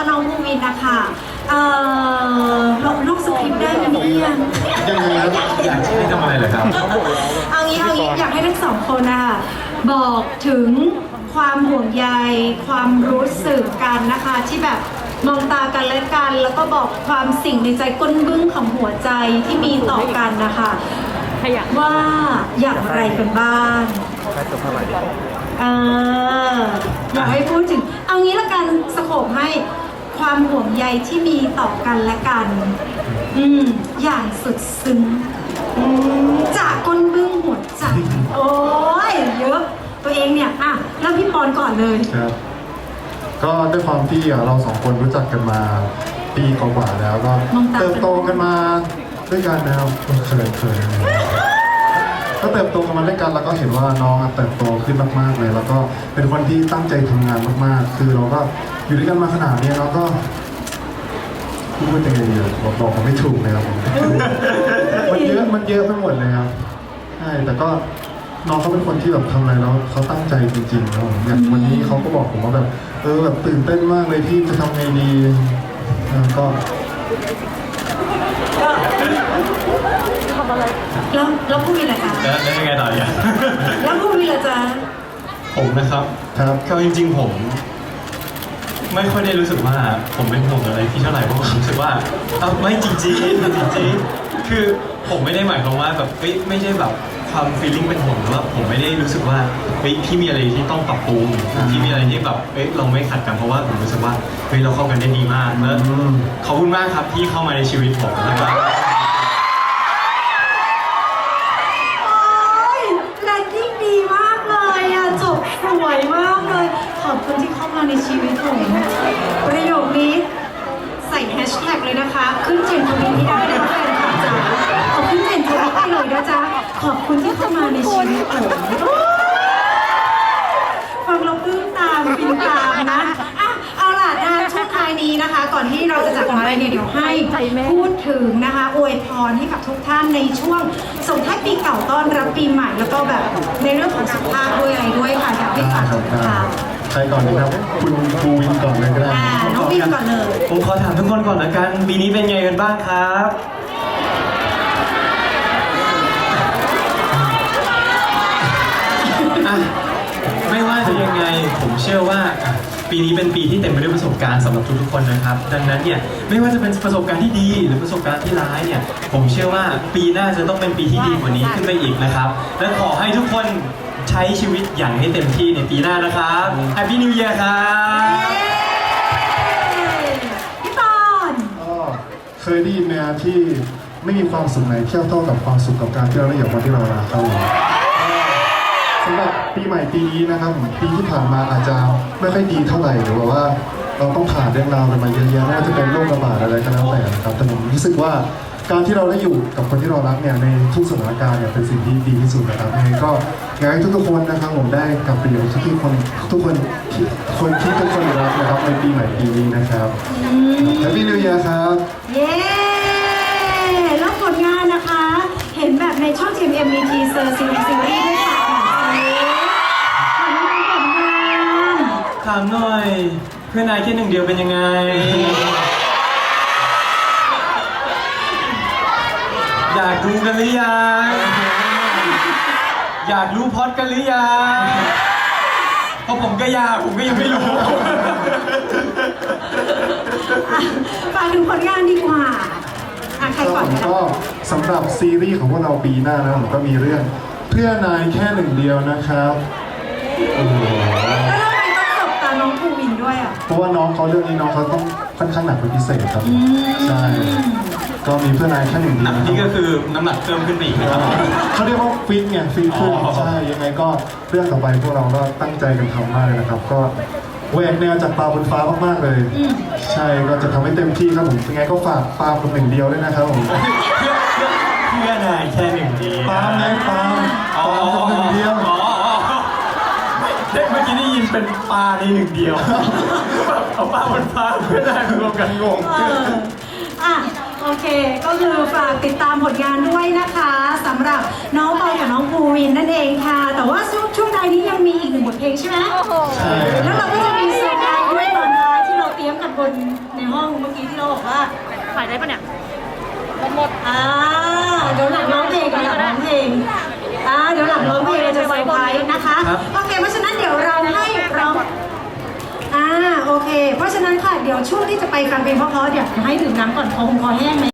ก็น้องภูวินนะคะเอ่อลบนอกสคริปต์ได้ไหมเนี่ยยังไงครับอยากให้ทำอะไรเหรอครับ เอางี้เอางี้อยากให้ทั้งสองคนนะคะบอกถึงความห่วงใย ความรู้สึกกันนะคะ ที่แบบมองตากันและกัน แล้วก็บอกความสิ่งในใจก้นบึ้งของหัวใจที่มีต่อกันนะคะขยะว่าอย่างไรกันบ้าง เอออยากให้พูดถึง เอางี้ละกันสโคบให้ ความห่วงใยที่มีต่อกันและกัน อืมอย่างสุดซึ้งอืมจากก้นบึ้งหัวใจโอ้ยเยอะ ตัวเองเนี่ยอะเริ่มพี่ปอนก่อนเลย ครับ ก็ด้วยความที่เราสองคนรู้จักกันมาปีกว่าๆแล้วก็มองตากันเติบโตกันมาด้วยกันนะครับเคยเคยก็เติบโตกันมาด้วยกันแล้วก็เห็นว่าน้องอะเติบโตขึ้นมากๆเลย แล้วก็เป็นคนที่ตั้งใจทำงานมากๆ คือเราก็ อยู่ด้วยกันมาขนาดนี้เราก็พูดยังไงดีอะบอกบอกไม่ถูกเลยครับผมมันเยอะมันเยอะไปหมดเลยครับใช่แต่ก็น้องเขาเป็นคนที่แบบทำอะไรแล้วเขาตั้งใจจริงๆครับผมอย่างวันนี้เขาก็บอกผมว่าแบบ เออแบบตื่นเต้นมากเลยพี่จะทำไงดีแล้วก็แล้วแล้วผู้วินล่ะคะแล้วแล้วยังไงต่อเนี่ยแล้วผู้วินล่ะจ๊ะผมนะครับ ครับก็จริงๆผม ไม่ค่อยได้รู้สึกว่าผมเป็นห่วงอะไรพี่เท่าไหร่เพราะผมรู้สึกว่าเอ้าไม่จริงๆจริงๆคือผมไม่ได้หมายความว่าแบบเฮ้ยไม่ใช่แบบความฟีลลิ่งเป็นห่วงหรือว่าผมไม่ได้รู้สึกว่าเฮ้ยพี่มีอะไรที่ต้องปรับปรุงพี่มีอะไรที่แบบเฮ้ยเราไม่ขัดกันเพราะว่าผมรู้สึกว่าเฮ้ยเราเข้ากันได้ดีมากแล้วอืมขอบคุณมากครับที่เข้ามาในชีวิตผมแล้วก็ โอ้ยแลนดิ้งดีมากเลยอะ จบสวยมากเลย ขอบคุณที่เข้ามาในชีวิตผมประโยคนี้ใส่แฮชแท็กเลยนะคะ ขึ้นเทรนด์ทวิตที่ได้นะแฟนคลับจ๋าเอาขึ้นเทรนด์ทวิตให้เลยนะจ๊ะ ขอบคุณที่เข้ามาในชีวิตผมฟังเราปลื้มตามฟินตามนะอะเอาล่ะนะช่วงท้ายนี้นะคะ ก่อนที่เราจะจากกันไปเนี่ยเดี๋ยวให้พูดถึงนะคะอวยพรให้กับทุกท่านในช่วงส่งท้ายปีเก่าต้อนรับปีใหม่แล้วก็แบบในเรื่องของสุขภาพด้วยอะไรด้วยค่ะอยากให้ฝากครัถึบงได้ค่ะใครก่อนดีครับ คุณครูวินก่อนเลยก็ได้อ่าน้องวินก่อนเลย ผมขอถามทุกคนก่อนละกันปีนี้เป็นไงกันบ้างครับ ชื่อว่าอะปีนี้เป็นปีที่เต็มไปด้วยประสบการณ์สำหรับทุกๆคนนะครับ ดังนั้นเนี่ยไม่ว่าจะเป็นประสบการณ์ที่ดี หรือประสบการณ์ที่ร้ายเนี่ยผมเชื่อว่าปีหน้าจะต้องเป็นปีที่ดีกว่านี้ขึ้นไปอีกนะครับ และขอให้ทุกคนใช้ชีวิตอย่างให้เต็มที่ในปีหน้านะครับ Happy New Year ครับ พี่ปอนก็เคยได้ยินไหมฮะที่ไม่มีความสุขไหนเที่ยวเท่ากับความสุขกับการที่เราได้อยู่กับคนที่เรารักครับผม สำหรับปีใหม่ปีนี้นะครับปีที่ผ่านมาอาจจะไม่ค่อยดีเท่าไหร่หรือว่าเราต้องผ่านเรื่องราวกันมาเยอะแยะไม่ว่าจะเป็นโรคระบาดอะไรก็แล้วแต่นะครับแต่ผมรู้สึกว่าการที่เราได้อยู่กับคนที่เรารักเนี่ยในทุกสถานการณ์เนี่ยเป็นสิ่งที่ดีที่สุดนะครับยังไงก็อยากให้ทุกๆคนนะครับผมได้กลับไปอยู่กับทุกคนทุกคนที่คนที่ทุกคนรักนะครับในปีใหม่ปีนี้นะครับ Happy New Year ครับ เย้แล้วผลงานนะคะ เห็นแบบในช่อง GMM มีทีเซอร์ซีรีส์ามหน่อย เพื่อนนายแค่หนึ่งเดียวเป็นยังไง อยากดูกันหรือยัง อยากรู้พล็อดกันหรือยังเพราะผมก็อยากผมก็ยังไม่รู้ อะฝากถึงผลงานดีกว่าอะใครก่อนนะก็สำหรับซีรีส์ของพวกเราปีหน้านะผมก็มีเรื่อง เพื่อนายแค่หนึ่งเดียวนะครับโอ้โห ด้วยอะ เพราะว่าน้องเขาเรื่องนี้น้องเขาต้องค่อนข้างหนักเป็นพิเศษครับผมใช่ก็มีเพื่อนายแค่หนึ่งหเดีนัยวกนี่ก็คือน้ำหนักเพิ่มขึ้นไปอีกนะครับ เขาเรียกว่าฟิตไงฟิตขึ้นอ๋อ ใช่ยังไงก็เรื่องต่อไปพวกเราก็ตั้งใจกันทำมากเลยนะครับ ก็แหวกแนวจากปลาบนฟ้ามากๆเลยใช่ก็จะทำให้เต็มที่ครับผมยังไงก็ฝากปลาคนหนึ่งเดียวด้วยนะครับผมเพื่อนายแค่หนึ่งเดียวปาล์มไงปาล์ม อ๋อ ปาล์มคนหนึ่งเดียว อ๋อเด็กเมื่อกี้ได้ยิน เป็นปลาในหนึ่งเดียวแบบเอาปลาบนฟ้าเพื่อนายรวมกันงง เอออะโอเค ก็คือฝากติดตามผลงานด้วยนะคะสำหรับน้องปอยกับน้องภูวินนั่นเองค่ะ แต่ว่าช่วงช่วงท้ายนี้ยังมีอีกหนึ่งบทเพลงใช่ไหมใช่แล้วเราก็จะมีเซอร์ไพรส์ด้วยตอนท้ายที่เราเตรียมกันบนคนในห้องเมื่อกี้ที่เราบอกว่า ขายได้ปะเนี่ย อ่าเดี๋ยวหลังร้องเพลงเดี๋ยวหลังร้องเพลงอ่าเดี๋ยวหลังร้องเพลงเราจะเซอร์ไพรส์นะคะ ครับ โอเค เพราะฉะนั้นเดี๋ยวเราให้ร้องอ่า โอเค เพราะฉะนั้นค่ะ เดี๋ยวช่วงที่จะไปฟังเพลงเพราะๆเดี๋ยวให้ดื่มน้ำก่อนคอคงคอแห้งไหม